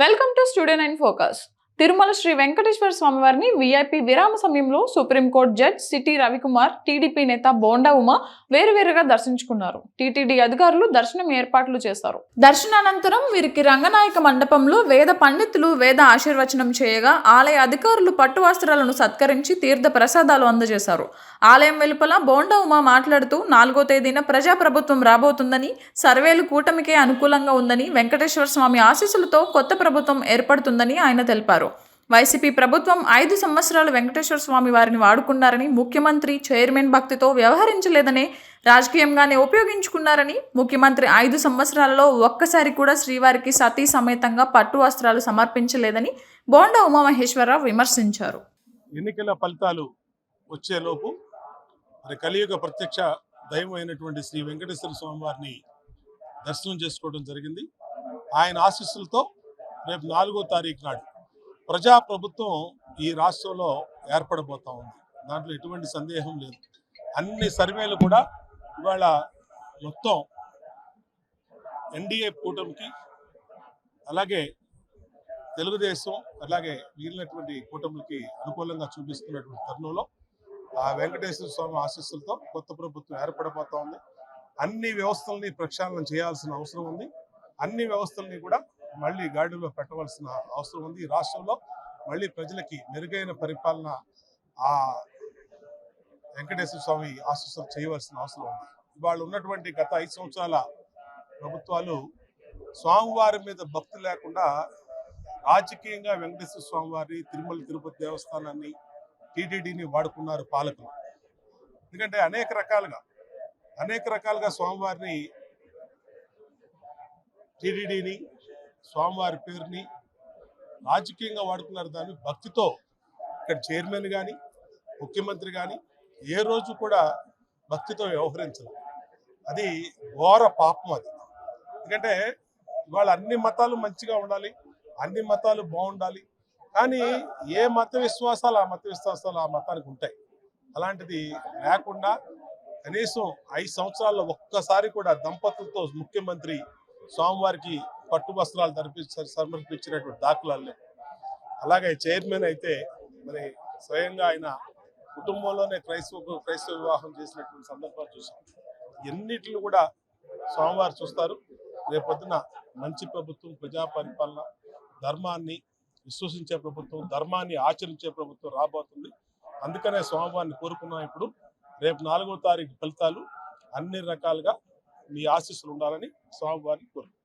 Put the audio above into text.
Welcome to Student and Focus. Tirumala Shri Venkateswara స్వామి వారిని VIP విరామ సమయంలో supreme court judge C T Ravikumar TDP నేత బోండా ఉమ వేరువేరుగా దర్శించుకున్నారు. టీటీడీ అధికారులు దర్శనం ఏర్పాట్లు చేశారు. దర్శనానంతరం వీరికి రంగనాయక మండపంలో వేద పండితులు వేద ఆశీర్వచనం చేయగా ఆలయ అధికారులు పట్టు వస్త్రాలను సత్కరించి తీర్థ ప్రసాదాలు అందజేశారు. ఆలయం వెలుపల బోండా ఉమా మాట్లాడుతూ నాలుగో తేదీన ప్రజాప్రభుత్వం రాబోతుందని సర్వేలు కూటమికే అనుకూలంగా ఉందని వెంకటేశ్వర స్వామి ఆశీస్సులతో కొత్త ప్రభుత్వం ఏర్పడుతుందని ఆయన తెలిపారు. వైసీపీ ప్రభుత్వం ఐదు సంవత్సరాలు వెంకటేశ్వర స్వామి వారిని వాడుకున్నారని ముఖ్యమంత్రి చైర్మన్ భక్తితో వ్యవహరించలేదని రాజకీయంగానే ఉపయోగించుకున్నారని ముఖ్యమంత్రి ఐదు సంవత్సరాలలో ఒక్కసారి కూడా శ్రీవారికి సతీ సమేతంగా పట్టు వస్త్రాలు సమర్పించలేదని బోండా ఉమామహేశ్వరరావు విమర్శించారు. ఎన్నికల ఫలితాలు వచ్చేలోపు మరి కలియుగ ప్రత్యక్ష దైవం అయినటువంటి శ్రీ వెంకటేశ్వర స్వామి వారిని దర్శనం చేసుకోవడం జరిగింది. ఆయన ఆశీస్సులతో రేపు నాలుగో తారీఖు నాడు ప్రజా ప్రభుత్వం ఈ రాష్ట్రంలో ఏర్పడబోతా ఉంది. దాంట్లో ఎటువంటి సందేహం లేదు. అన్ని సర్వేలు కూడా ఇవాళ మొత్తం ఎన్డీఏ కూటమికి అలాగే తెలుగుదేశం అలాగే మిగిలినటువంటి కూటమికి అనుకూలంగా చూపిస్తున్నటువంటి తరుణంలో ఆ వెంకటేశ్వర స్వామి ఆశీస్సులతో కొత్త ప్రభుత్వం ఏర్పడబోతా ఉంది. అన్ని వ్యవస్థల్ని ప్రక్షాళన చేయాల్సిన అవసరం ఉంది. అన్ని వ్యవస్థల్ని కూడా మళ్ళీ గాడిలో పెట్టవలసిన అవసరం ఉంది. ఈ రాష్ట్రంలో మళ్ళీ ప్రజలకి మెరుగైన పరిపాలన ఆ వెంకటేశ్వర స్వామి ఆశీస్సులు చేయవలసిన అవసరం ఉంది. ఇవాళ ఉన్నటువంటి గత ఐదు సంవత్సరాల ప్రభుత్వాలు స్వామివారి మీద భక్తి లేకుండా రాజకీయంగా వెంకటేశ్వర స్వామివారిని తిరుమల తిరుపతి దేవస్థానాన్ని టీటీడీని వాడుకున్నారు పాలకులు. ఎందుకంటే అనేక రకాలుగా అనేక రకాలుగా స్వామివారిని టీటీడీని స్వామివారి పేరుని రాజకీయంగా వాడుకున్నారు దాన్ని భక్తితో ఇక్కడ చైర్మన్ కానీ ముఖ్యమంత్రి కానీ ఏ రోజు కూడా భక్తితో వ్యవహరించరు. అది ఘోర పాపం అది. ఎందుకంటే ఇవాళ అన్ని మతాలు మంచిగా ఉండాలి అన్ని మతాలు బాగుండాలి కానీ ఏ మత విశ్వాసాలు ఆ మత విశ్వాసాలు ఆ మతానికి ఉంటాయి. అలాంటిది లేకుండా కనీసం ఐదు సంవత్సరాల్లో ఒక్కసారి కూడా దంపతులతో ముఖ్యమంత్రి స్వామివారికి పట్టు వస్త్రాలు ధరిపించారు సమర్పించినటువంటి దాఖలాలు. లేవు అలాగే చైర్మన్ అయితే మరి స్వయంగా ఆయన కుటుంబంలోనే క్రైస్తవ క్రైస్తవ వివాహం చేసినటువంటి సందర్భాలు చూసాం. ఎన్నిటిని కూడా స్వామివారు చూస్తారు. రేపొద్దున మంచి ప్రభుత్వం ప్రజా పరిపాలన ధర్మాన్ని విశ్వసించే ప్రభుత్వం ధర్మాన్ని ఆచరించే ప్రభుత్వం రాబోతుంది. అందుకనే స్వామివారిని కోరుకున్నాం ఇప్పుడు. రేపు నాలుగో తారీఖు ఫలితాలు అన్ని రకాలుగా మీ ఆశీస్సులు ఉండాలని స్వామివారిని కోరుకుంటున్నాం.